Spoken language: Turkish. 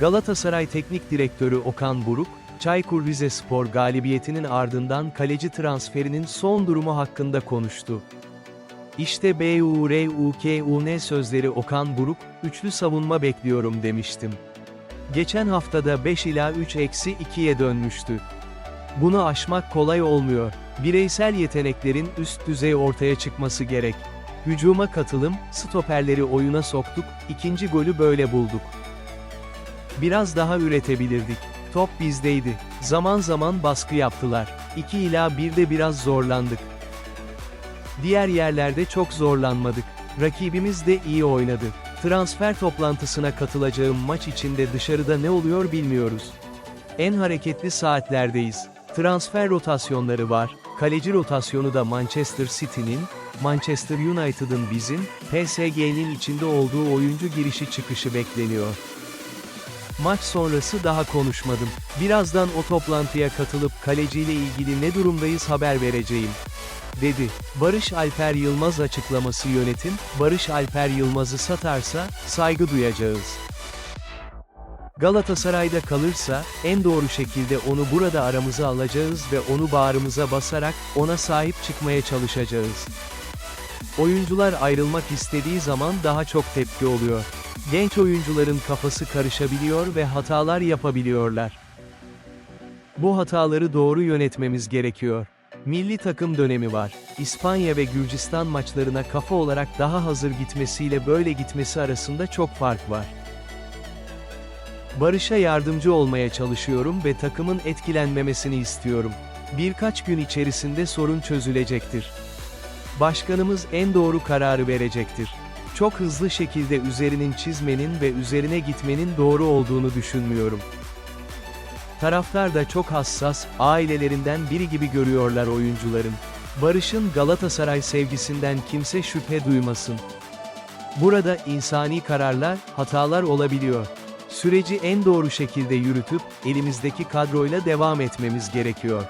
Galatasaray Teknik Direktörü Okan Buruk, Çaykur Rizespor galibiyetinin ardından kaleci transferinin son durumu hakkında konuştu. İşte BURUKUN sözleri Okan Buruk, üçlü savunma bekliyorum demiştim. Geçen haftada 5 ila 3 eksi 2'ye dönmüştü. Bunu aşmak kolay olmuyor. Bireysel yeteneklerin üst düzey ortaya çıkması gerek. Hücuma katılım, stoperleri oyuna soktuk, ikinci golü böyle bulduk. Biraz daha üretebilirdik. Top bizdeydi. Zaman zaman baskı yaptılar. 2 ila 1'de biraz zorlandık. Diğer yerlerde çok zorlanmadık. Rakibimiz de iyi oynadı. Transfer toplantısına katılacağım maç içinde dışarıda ne oluyor bilmiyoruz. En hareketli saatlerdeyiz. Transfer rotasyonları var. Kaleci rotasyonu da Manchester City'nin, Manchester United'ın bizim, PSG'nin içinde olduğu oyuncu girişi çıkışı bekleniyor. Maç sonrası daha konuşmadım. Birazdan o toplantıya katılıp kaleciyle ilgili ne durumdayız haber vereceğim. Dedi. Barış Alper Yılmaz açıklaması yönetim, Barış Alper Yılmaz'ı satarsa, saygı duyacağız. Galatasaray'da kalırsa, en doğru şekilde onu burada aramıza alacağız ve onu bağrımıza basarak, ona sahip çıkmaya çalışacağız. Oyuncular ayrılmak istediği zaman daha çok tepki oluyor. Genç oyuncuların kafası karışabiliyor ve hatalar yapabiliyorlar. Bu hataları doğru yönetmemiz gerekiyor. Milli takım dönemi var. İspanya ve Gürcistan maçlarına kafa olarak daha hazır gitmesiyle böyle gitmesi arasında çok fark var. Barış'a yardımcı olmaya çalışıyorum ve takımın etkilenmemesini istiyorum. Birkaç gün içerisinde sorun çözülecektir. Başkanımız en doğru kararı verecektir. Çok hızlı şekilde üzerinin çizmenin ve üzerine gitmenin doğru olduğunu düşünmüyorum. Taraftar da çok hassas, ailelerinden biri gibi görüyorlar oyuncuların. Barış'ın Galatasaray sevgisinden kimse şüphe duymasın. Burada insani kararlar, hatalar olabiliyor. Süreci en doğru şekilde yürütüp, elimizdeki kadroyla devam etmemiz gerekiyor.